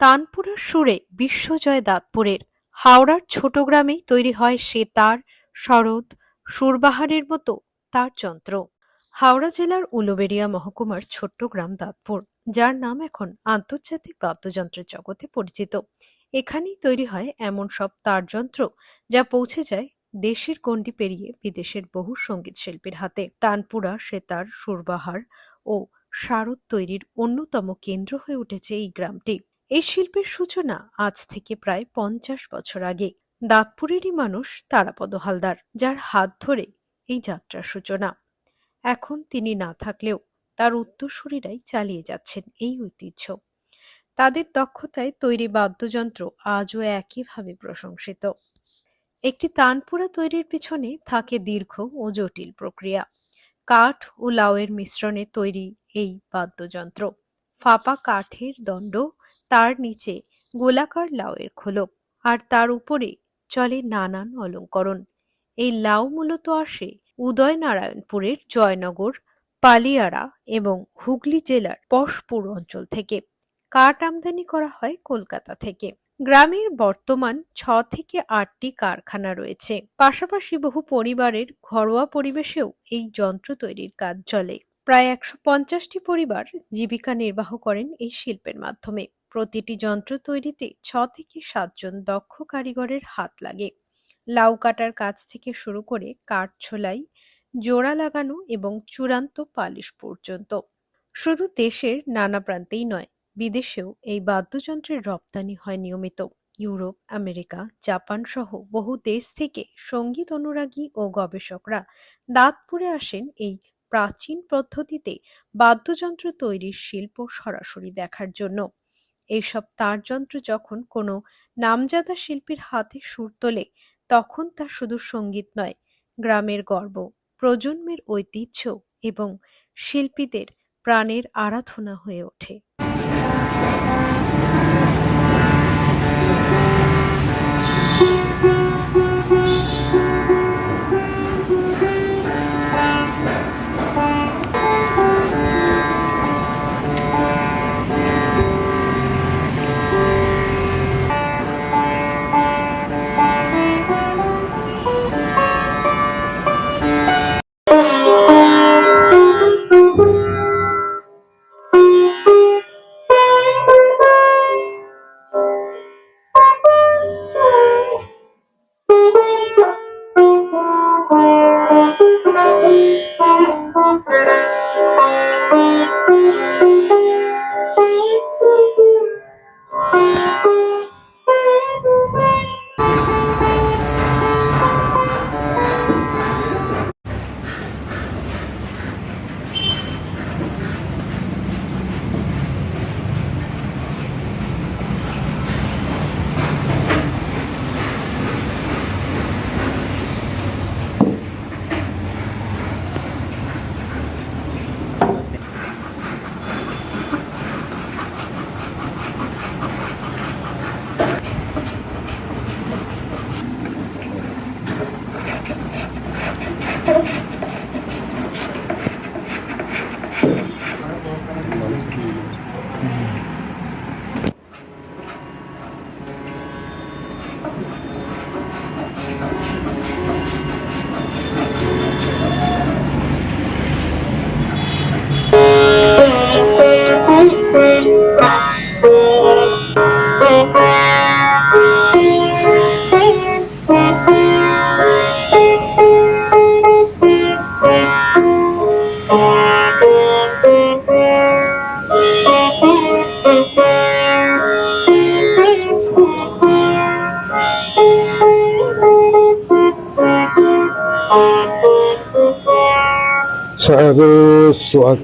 তানপুরার সুরে বিশ্বজয় দাঁতপুরের। হাওড়ার ছোট গ্রামেই তৈরি হয় সেতার শরৎ, সুরবাহারের মতো তার যন্ত্র। হাওড়া জেলার উলুবেড়িয়া মহকুমার ছোট্ট গ্রাম দাঁতপুর, যার নাম এখন আন্তর্জাতিক বাদ্যযন্ত্রের জগতে পরিচিত। এখানেই তৈরি হয় এমন সব তারযন্ত্র যা পৌঁছে যায় দেশের গণ্ডি পেরিয়ে বিদেশের বহু সংগীত শিল্পীর হাতে। তানপুরা সেতার সুরবাহার ও শারদ তৈরির অন্যতম কেন্দ্র হয়ে উঠেছে এই গ্রামটি। এই শিল্পের সূচনা আজ থেকে প্রায় পঞ্চাশ বছর আগে। দাঁতপুরেরই মানুষ তারাপদ হালদার, যার হাত ধরে এই যাত্রার সূচনা। এখন তিনি না থাকলেও তার উত্তরসূরিরাই চালিয়ে যাচ্ছেন এই ঐতিহ্য। তাদের দক্ষতায় তৈরি বাদ্যযন্ত্র আজও একইভাবে প্রশংসিত। একটি তানপুরা তৈরির পিছনে থাকে দীর্ঘ ও জটিল প্রক্রিয়া। কাঠ ও লাউয়ের মিশ্রণে তৈরি এই বাদ্যযন্ত্র। ফাঁপা কাঠের দণ্ড, তার নিচে গোলাকার লাউয়ের খোলক, আর তার উপরে চলে নানান অলঙ্করণ। এই লাউ মূলত আসে উদয়নারায়ণপুরের জয়নগর, পালিয়ারা এবং হুগলি জেলার পশপুর অঞ্চল থেকে। কাঠ আমদানি করা হয় কলকাতা থেকে। গ্রামের বর্তমান ছ থেকে আটটি কারখানা রয়েছে। পাশাপাশি বহু পরিবারের ঘরোয়া পরিবেশেও এই যন্ত্র তৈরির কাজ চলে। প্রায় একশো পঞ্চাশটি পরিবার জীবিকা নির্বাহ করেন এই শিল্পের মাধ্যমে। প্রতিটি যন্ত্র তৈরিতে ছ থেকে সাতজন দক্ষ কারিগরের হাত লাগে। লাউ কাটার কাজ থেকে শুরু করে কাঠ ছোলাই জোড়া লাগানো এবং চূড়ান্ত পালিশ পর্যন্ত। শুধু দেশের নানা প্রান্তেই নয়, বিদেশেও এই বাদ্যযন্ত্রের রপ্তানি হয় নিয়মিত। ইউরোপ, আমেরিকা, জাপান সহ বহু দেশ থেকে সংগীত অনুরাগী ও গবেষকরা দাঁতপুরে আসেন এই প্রাচীন পদ্ধতিতে বাদ্যযন্ত্র তৈরির শিল্প সরাসরি দেখার জন্য। এইসব তারযন্ত্র যখন কোনো নামজাদা শিল্পীর হাতে সুর তোলে, তখন তা শুধু সংগীত নয়, গ্রামের গর্ব, প্রজন্মের ঐতিহ্য এবং শিল্পীদের প্রাণের আরাধনা হয়ে ওঠে। Thank you. Sagu, sua